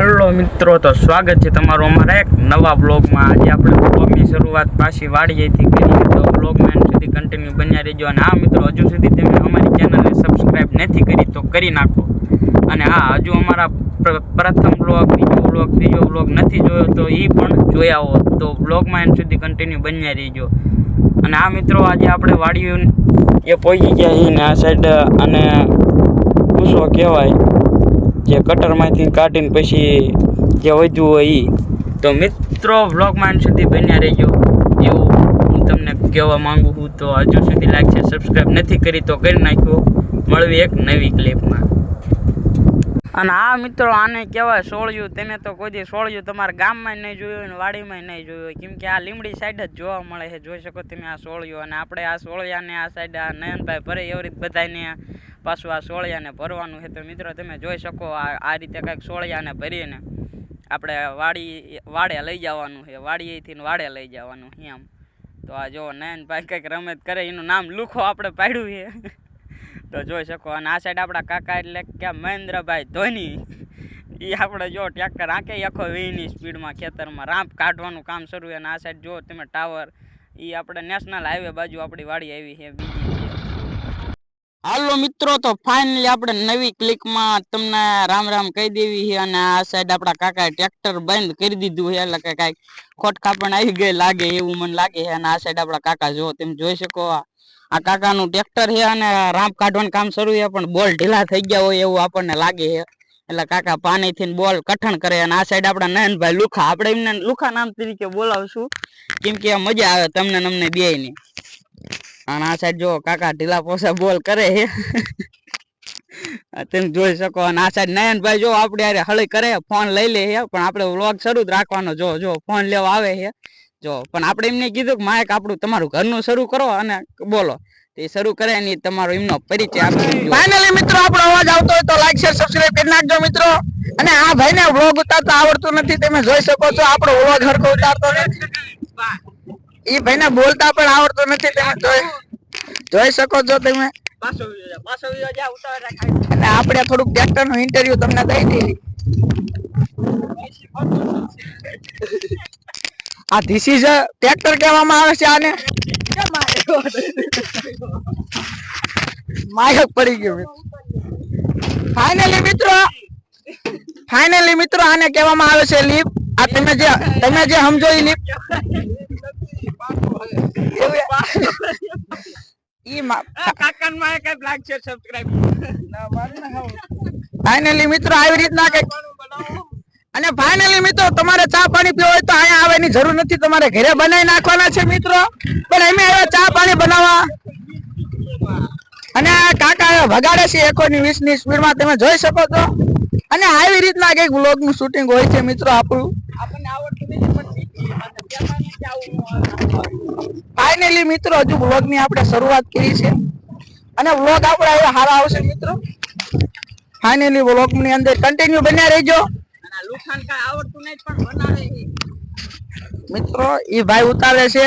હાલો મિત્રો, તો સ્વાગત છે તમારું અમારા એક નવા બ્લોગમાં આજે આપણે બ્લોગની શરૂઆત પાછી વાડીએથી કરી તો બ્લોગમાં એમ સુધી કન્ટિન્યુ બન્યા રહેજો. અને હા મિત્રો, હજુ સુધી તમે અમારી ચેનલને સબસ્ક્રાઈબ નથી કરી, તો કરી નાખો. અને હા, હજુ અમારા પ્રથમ બ્લોગ બીજો બ્લોગ ત્રીજો બ્લોગ નથી જોયો, તો એ પણ જોઈ આવો. તો બ્લોગમાં એમ સુધી કન્ટિન્યુ બન્યા રહેજો. અને આ મિત્રો, આજે આપણે વાડીઓ એ પહોંચી ગયા છીએ આ સાઈડ અને પૂછો કહેવાય. જે કટરમાંથી કાઢીને પછી જે વધ્યું હોય એ તો મિત્રો વ્લોગમાં સુધી બન્યા રહેજો. એવું હું તમને કહેવા માગું છું, તો હજુ સુધી લાઈક સબસ્ક્રાઈબ નથી કરી તો કરી નાખ્યો મળવી એક નવી ક્લિપમાં અને આ મિત્રો, આને કહેવાય સોળિયું. તેને તો કોઈ દી સોળિયું તમારા ગામમાં નહીં જોયું અને વાડીમાં નહીં જોયું કેમ કે આ લીમડી સાઈડ જ જોવા મળે છે. જોઈ શકો તમે આ સોળિયું. અને આપણે આ સોળિયાને આ સાઈડ આ નયનભાઈ ભરે એવી રીતે બધાને પાછું આ સોળિયાને ભરવાનું છે. તો મિત્રો, તમે જોઈ શકો આ આ રીતે કંઈક સોળિયાને ભરીને આપણે વાડી, વાડે લઈ જવાનું છે. વાડીએથી વાડે લઈ જવાનું છે એમ. તો આ જો નયનભાઈ કંઈક રમત કરે, એનું નામ લુખો આપણે પાડ્યું છે. તો જોઈ શકો, અને આ સાઈડ આપણા કાકા એટલે કે મહેન્દ્રભાઈ ધોની. એ આપણે જો ટ્રેક્ટર આંકે આખો વીની સ્પીડમાં ખેતરમાં રાંપ કાઢવાનું કામ શરૂ અને આ સાઈડ જો તમે ટાવર એ આપણે નેશનલ હાઈવે બાજુ આપણી વાડી આવી છે. બીજી હાલો મિત્રો, તો ફાઇનલી આપણે નવી ક્લિકમાં તમને રામ રામ કહી દેવી છે અને આ સાઈડ આપણા કાકાએ ટ્રેક્ટર બંધ કરી દીધું છે, એટલે કે કાંઈક ખોટ પણ આવી ગઈ લાગે એવું મને લાગે છે. અને આ સાઈડ આપણા કાકા જો તમે જોઈ શકો આ કાકાનું ટ્રેક્ટર છે અને રામ કાઢવાનું કામ શરૂ છે, પણ બોલ ઢીલા થઈ ગયા હોય એવું આપણને લાગે છે. એટલે કાકા પાણીથી બોલ કઠણ કરે અને આ સાઈડ આપણા નયનભાઈ લુખા, આપણે એમને લુખા નામ તરીકે બોલાવશું. કેમ કે મજા આવે, તમને અમને બે ને અને આ સાઈડ જો કાકા ઢીલા પોસા બોલ કરે તમે જોઈ શકો અને આ સાઈડ નયનભાઈ જો આપણે હારે હળી કરે, ફોન લઈ લે પણ આપણે વ્લોગ શરૂ જ રાખવાનો જો જો ફોન લેવા આવે છે. જો, પણ આપણે એમને કીધું કે માયક આપણું તમારું ઘરનું શરૂ કરો અને બોલો. તે શરૂ કરે ને તમારો એમનો પરિચય ફાઇનલી મિત્રો આપણો અવાજ આવતો હોય તો લાઈક શેર સબસ્ક્રાઇબ કરી નાખજો મિત્રો. અને આ ભાઈને વ્લોગ ઉતારતા આવડતું નથી, તમે જોઈ શકો છો આપણો વ્લોગ હરકો ઉતારતો નથી. ઈ ભાઈને બોલતા પણ આવડતું નથી તમે જોઈ શકો છો તમે. અને આપણે થોડુંક ટ્રેક્ટરનું ઇન્ટરવ્યુ તમને દઈ દીધી. આ ધીસ ઇઝ ટ્રેક્ટર કહેવામાં આવે છે આને. માયક પડી ગયો ફાઇનલી મિત્રો ફાઇનલી મિત્રો આને કહેવામાં આવે છે લીપ આ તમે જે તમે જે સમજો એ લીપ ફાઇનલી મિત્રો આવી રીતના કંઈક અને ફાઇનલી મિત્રો તમારે ચા પાણી પીવો હોય તો અહીંયા આવવાની જરૂર નથી. તમારે ઘરે બનાવી નાખવાના છે મિત્રો. પણ અમે આવ્યા ચા પાણી બનાવવા અને આ કાકા વગાડે છે એકો ની વીસની સ્પીડમાં તમે જોઈ શકો છો. અને આવી રીતના કંઈક વ્લોગનું શૂટિંગ હોય છે મિત્રો આપણું. આપણને આવડતું નથી ફાઇનલી મિત્રો હજુ વ્લોગની આપણે શરૂઆત કરી છે. અને વ્લોગ આપણા એવા સારા આવશે મિત્રો. ફાઇનલી વ્લોગની અંદર કન્ટિન્યુ બન્યા રહેજો. મિત્રો એ ભાઈ ઉતારે છે.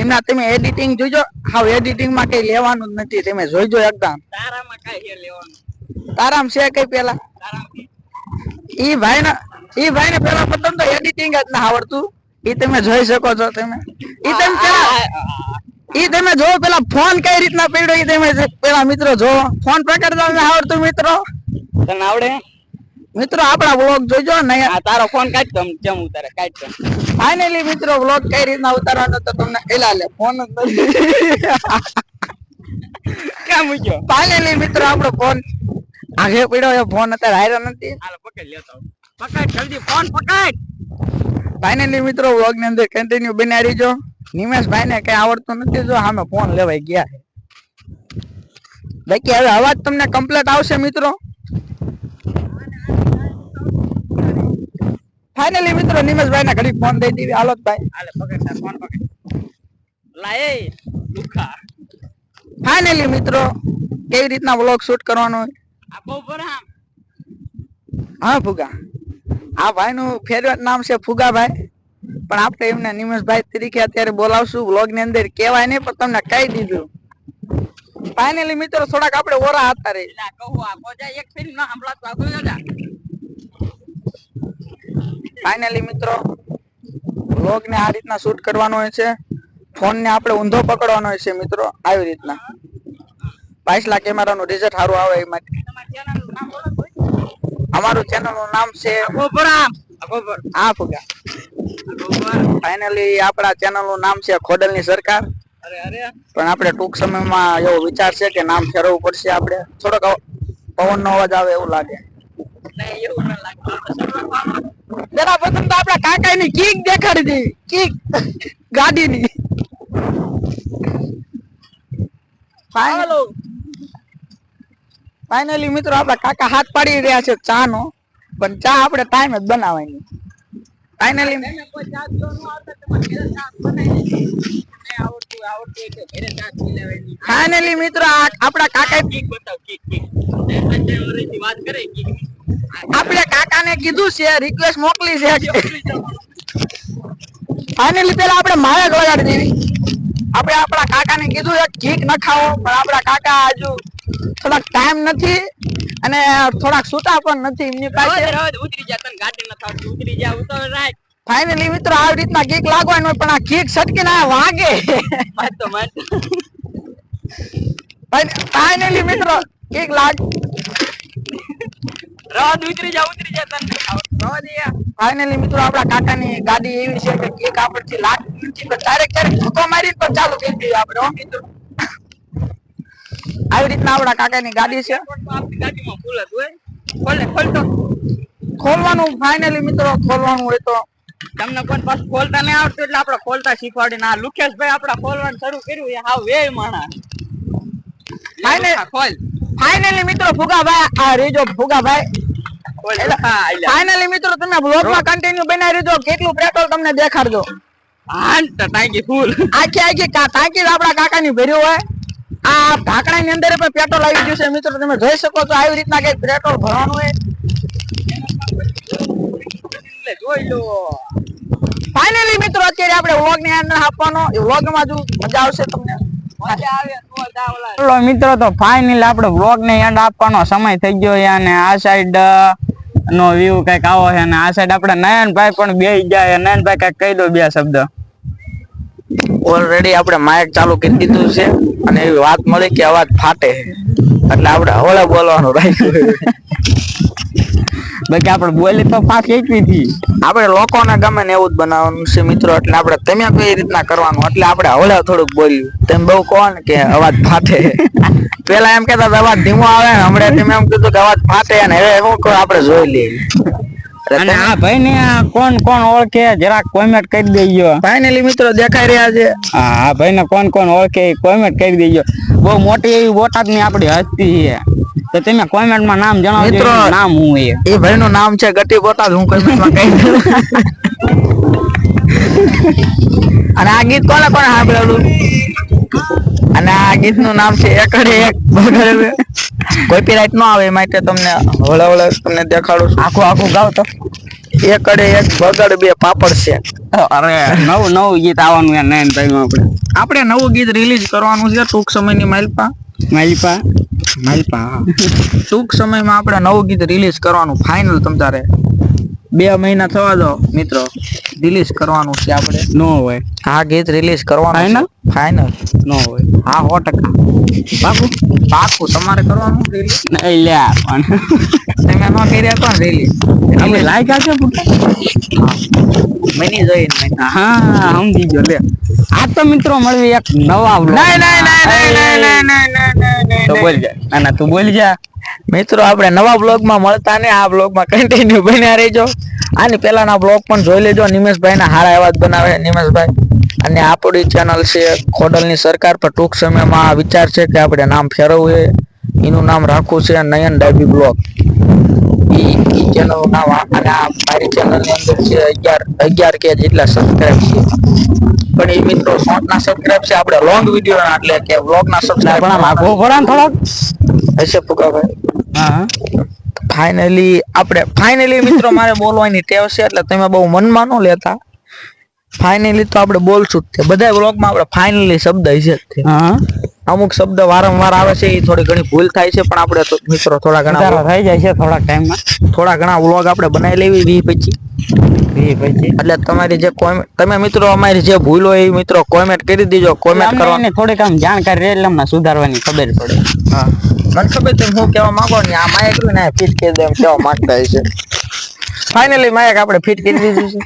એમના તમે એડિટિંગ જોજો. હાવ એડિટિંગમાં કઈ લેવાનું જ નથી. તમે જોઈજો એકદમ. તારામાં કાંઈ લેવાનું તારામ છે. કઈ પેલા ઈ ભાઈ ને ઈ ભાઈ ને પેલા પ્રથમ તો એડિટિંગ જ ના આવડતું. ઈ તમે જોઈ શકો છો તમે. ઈ તમે પેલા ઈ તમે જો પેલા ફોન કઈ રીતના પડ્યો ઈ તમે પેલા મિત્રો જો. ફોન પકડતા તમને આવડતું મિત્રો? તને આવડે? મિત્રો આપણા વ્લોગ જોજો ને આ તારો ફોન કાઢ તો કેમ ઉતારે? કાઢ તો. ફાઇનલી મિત્રો વ્લોગ કઈ રીતના ઉતારવાનો તો તમને એલા લે ફોન જ નથી. ક્યાં ફાઇનલી મિત્રો આપણો ફોન આગે પડ્યો એ ફોન અત્યારે હાર્યો નથી. હાલ પકડ લેતો. પકડ જલ્દી ફોન પકડ. ફાઇનલી મિત્રો વ્લોગની અંદર કન્ટિન્યુ બન્યા રહીજો. નિમેશભાઈ ને કઈ આવડતું નથી જો અમે ફોન લેવાય ગયા. બાકી હવે અવાજ તમને કમ્પ્લીટ આવશે મિત્રો. ફાઇનલી મિત્રો નિમેશભાઈ ને ઘડી ફોન દઈ દીધી હાલો ભાઈ. હાલે પકડ તાર ફોન પકડ. લાય લુખા. ફાઇનલી મિત્રો કેવી રીતના વ્લોગ શૂટ કરવાનો આ બહુ ભરામ. હા ફુગા આ ભાઈ નું ફેવરેટ નામ છે ફુગાભાઈ. પણ આપણે એમને નિમેશભાઈ તરીકે અત્યારે બોલાવશું. વ્લોગની અંદર કહેવાય નહીં પણ તમને કહી દીધું. ફાઇનલી મિત્રો થોડાક આપણે ઓરા હતા રે. ફાઇનલી મિત્રો વ્લોગ ને આ રીતના શૂટ કરવાનો હોય છે. ફોન ને આપણે ઊંધો પકડવાનો હોય છે મિત્રો આવી રીતના. પાછલા કેમેરા નું રિઝલ્ટ સારું આવે એ માટે. અમારું ચેનલનું નામ છે હા ફુગા. ફાઇનલી આપણા ચેનલનું નામ છે ખોડલ ની સરકાર પણ આપણે ટૂંક સમયમાં એવો વિચાર છે કે નામ ફેરવવું પડશે આપણે. થોડોક પવન નો અવાજ આવે એવું લાગે. જરા પ્રથમ તો આપણા કાકા ની કીક દેખાડી દેવી કીક. ગાડીની. ફાઇનલી મિત્રો આપણા કાકા હાથ પાડી રહ્યા છે ચા નો પણ ચા આપણે ટાઈમ જ બનાવવાની. ફાઇનલી ફાઇનલી મિત્રો આપણા કાકા આપણે કાકાને કીધું છે રિક્વેસ્ટ મોકલી છે. ફાઇનલી પેલા આપણે મારે જ વગાડી દેવી આપણે આપણા કાકાને કીધું છે કીક ન ખાવો પણ આપણા કાકા હજુ થોડાક ટાઈમ નથી અને થોડાક સૂતા પણ નથી. એમની પાસે ફાઇનલી મિત્રો આવી રીતના કીક લાગવાનું હોય પણ આ કીક સટકી ના વાગે. ફાઇનલી મિત્રો કીક લાગ ફાઇનલી મિત્રો આપણા કાકાની ગાડી એવી છે કે કેક આપણથી લાગતી નથી પણ ક્યારેક ક્યારેક ધક્કો મારીને પણ ચાલુ કરી દઈએ આપણે મિત્રો. આવી રીતના આપણા કાકાની ગાડી છે. ખોલવાનું ફાઇનલી મિત્રો ખોલવાનું હોય તો. તમને કોઈ પાછું ખોલતા નહીં આવડતું એટલે આપણે ખોલતા શીખવાડીને આ લુકેશભાઈ આપણે ખોલવાનું શરૂ કર્યું એ હાવ વે માણા ખોલ. ફાઇનલી મિત્રો ફુગાભાઈ આ રીજો ફુગાભાઈ. ફાઇનલી મિત્રો તમે બ્લોગમાં કન્ટિન્યુ બનાવી દીધો કેટલું પેટ્રોલ તમને દેખાડજો. તો ટાંકી ફૂલ આખી આખી ટાંકી આપડા કાકા ની ભર્યું હોય. આ ઢાંકણાની અંદર પણ પેટ્રોલ આવી ગયું છે. મિત્રો તમે જોઈ શકો છો આવી રીતના કઈ પેટ્રોલ ભરવાનું હોય. જોઈ લો. ફાઇનલી મિત્રો અત્યારે આપણે વ્લોગની અંદર આપવાનો. એ વ્લોગમાં જો મજા આવશે તમને. મિત્રો તો ફાઇનલ આપણે વ્લોગ ને એન્ડ આપવાનો સમય થઈ ગયો છે અને આ સાઈડ નો વ્યૂ કંઈક આવો છે અને આ સાઈડ આપણે નયનભાઈ પણ બે જાય નયનભાઈ કંઈક કહી દો બે શબ્દ. ઓલરેડી આપણે માઇક ચાલુ કરી દીધું છે અને એવી વાત મળી કે અવાજ ફાટે એટલે આપણે હવળે બોલવાનું રાખ્યું બાકી આપણે બોલી તો પાસ એકવી હતી. આપણે લોકોને ગમે ને એવું જ બનાવવાનું છે મિત્રો એટલે આપણે તમે કઈ રીતના કરવાનું એટલે આપણે હવળે થોડુંક બોલ્યું. તેમ બહુ કહો ને કે અવાજ ફાટે પેલા એમ કેતા અવાજ ધીમો આવે ને હમણાં તમે એમ કીધું કે અવાજ ફાટે અને હવે શું આપણે જોઈ લઈએ. અને આ ભાઈ ને કોણ કોણ ઓળખે? જરાક કોમેન્ટ કરી દેજો. ફાઇનલી મિત્રો દેખાઈ રહ્યા છે. હા આ ભાઈ ને કોણ કોણ ઓળખે કોમેન્ટ કરી દેજો. બહુ મોટી એવી બોટાદની આપડી હસ્તી છે. તો તમે કોમેન્ટમાં નામ જણાવજો મિત્રો, નામ હું એ. એ ભાઈ નું નામ છે ગટી બોટાદ હું કમેન્ટમાં કહી દઉં. અને આ ગીત કોને કોને સાંભળેલું? અને આ ગીતનું નામ છે એકડે એક બગડે કોપીરાઇટ નો આવે માટે તમને હળે હળે તમને દેખાડું છું. આખું આખું ગાવ તો? એકડે એક બગડ બે પાપડ છે. અરે નવું નવું ગીત આવવાનું યાર નયન ભાઈ આપણે. આપણે નવું ગીત રિલીઝ કરવાનું છે ટૂંક સમયની માલપા. માલપા? માલપા ટૂંક સમયમાં આપણે નવું ગીત રિલીઝ કરવાનું ફાઇનલ તમ તારે. બે મહિના થવા દો મિત્રો. રિલીઝ કરવાનું છે આપણે. નો હોય. આ ગીત રિલીઝ કરવાનું? ફાઇનલ નો હોય. હા સો ટકા. બાપુ પાકું તમારે કરવાનું રિલીઝ નહીં લ્યા પણ તમે ન કર્યા તો રિલીઝ અમે લાઈક આપ્યો મની જોઈને. હા સમજી ગયો લે. આ તો મિત્રો મળવી એક નવા નહીં નહીં નહીં નહીં નહીં નહીં નહીં નહીં નહીં તો નહીં બોલ જા. ના ના તું બોલ જા. મિત્રો આપણે નવા બ્લોગમાં મળતા ને આ બ્લોગમાં કન્ટિન્યુ બન્યા રહેજો. આની પહેલાના બ્લોગ પણ જોઈ લેજો. નિમેશભાઈના સારા એવા જ બનાવે. નિમેશભાઈ અને આપણી ચેનલ છે ખોડલની સરકાર પર ટૂંક સમયમાં વિચાર છે કે આપણે નામ ફેરવવું છે એનું નામ રાખવું છે નયન ડાબી બ્લોગ ઈ ચેનલ નામ અને આ મારી ચેનલની અંદર છે અગિયાર અગિયાર કે જેટલા સબસ્ક્રાઇબ છે. પણ એ મિત્રો શોર્ટ ના સબસ્ક્રાઇબ છે. આપણે લોંગ વીડિયો એટલે કે વ્લોગ ના સબસ્ક્રાઇબ પણ પડે થોડોક. હશે પુકાભાઈ. હા. ફાઇનલી આપણે ફાઇનલી મિત્રો મારે બોલવાની ટેવ છે એટલે તમે બહુ મનમાં ન લેતા. ફાઇનલી તો આપણે બોલશું જ તે બધા બ્લોગમાં આપણે ફાઇનલી શબ્દ છે. જ અમુક શબ્દ વારંવાર આવે છે એ થોડી ઘણી ભૂલ થાય છે પણ આપણે તો મિત્રો થોડા ઘણા થઈ જાય છે થોડાક ટાઈમમાં થોડા ઘણા વ્લોગ આપણે બનાવી લેવી વી પછી. વી પછી. એટલે તમારી જે કોમેન્ટ તમે મિત્રો અમારી જે ભૂલ હોય એ મિત્રો કોમેન્ટ કરી દીજો કોમેન્ટ કરવાની થોડીક આમ જાણકારી રહે એટલે અમને સુધારવાની ખબર પડે. હા. મને ખબર તમે હું કહેવા માંગો ને આ માયક રહ્યું ને ફિટ કરી દે એમ કહેવા માંગતા હશે ફાઇનલી માયક આપણે ફિટ કરી દીધું છે.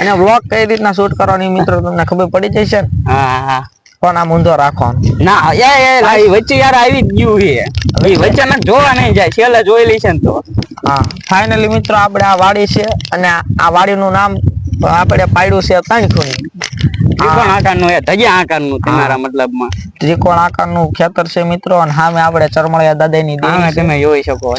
અને વ્લોગ કઈ રીતના શૂટ કરવાની મિત્રો તમને ખબર પડી જશે? ને હા. હા આમ ઊંધો રાખવાનો. ના એ એ વચ્ચે યાર આવી ગયું છે. ઈ વચ્ચે ને જોવા નહીં જાય છેલ્લે જોયેલી છે ને તો. હા ફાઇનલી મિત્રો આપણે આ વાડી છે અને આ વાડીનું નામ આપણે પાડ્યું છે તણખુણી ત્રિકોણ આકારનું એ તજિયા આકારનું તમારા મતલબમાં. ત્રિકોણ આકારનું ખેતર છે મિત્રો અને સામે આપણે ચરમળિયા દાદાની દેવી તમે જોઈ શકો.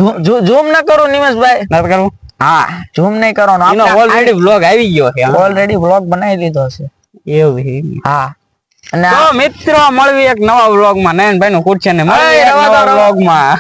ઝૂમ ન કરું નિમેશભાઈ. ના કરવું હા ઝૂમ નહીં કરવાનું. એનો ઓલરેડી વ્લોગ આવી ગયો છે ઓલરેડી વ્લોગ બનાવી લીધો છે. એવું હા. અને તો મિત્રો મળવી એક નવા વ્લોગમાં નયનભાઈ નું ખુરશે ને મળવી નવા વ્લોગમાં